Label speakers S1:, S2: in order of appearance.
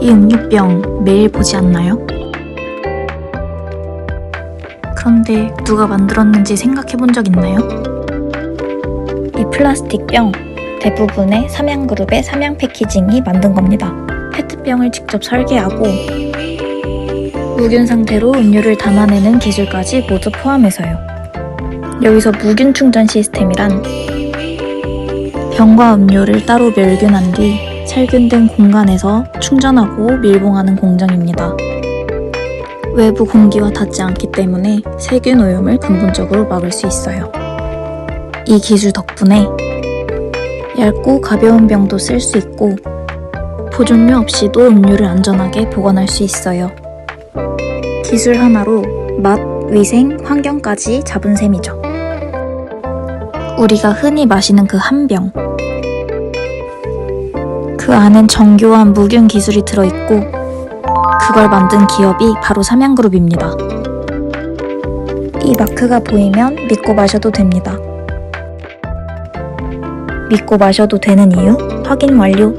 S1: 이 음료병 매일 보지 않나요? 그런데 누가 만들었는지 생각해 본 적 있나요? 이 플라스틱 병 대부분의 삼양그룹의 삼양 패키징이 만든 겁니다. 페트병을 직접 설계하고 무균 상태로 음료를 담아내는 기술까지 모두 포함해서요. 여기서 무균 충전 시스템이란 병과 음료를 따로 멸균한 뒤 살균된 공간에서 충전하고 밀봉하는 공정입니다. 외부 공기와 닿지 않기 때문에 세균 오염을 근본적으로 막을 수 있어요. 이 기술 덕분에 얇고 가벼운 병도 쓸 수 있고 보존료 없이도 음료를 안전하게 보관할 수 있어요. 기술 하나로 맛, 위생, 환경까지 잡은 셈이죠. 우리가 흔히 마시는 그 한 병. 그 안엔 정교한 무균 기술이 들어있고 그걸 만든 기업이 바로 삼양그룹입니다. 이 마크가 보이면 믿고 마셔도 됩니다. 믿고 마셔도 되는 이유 확인 완료.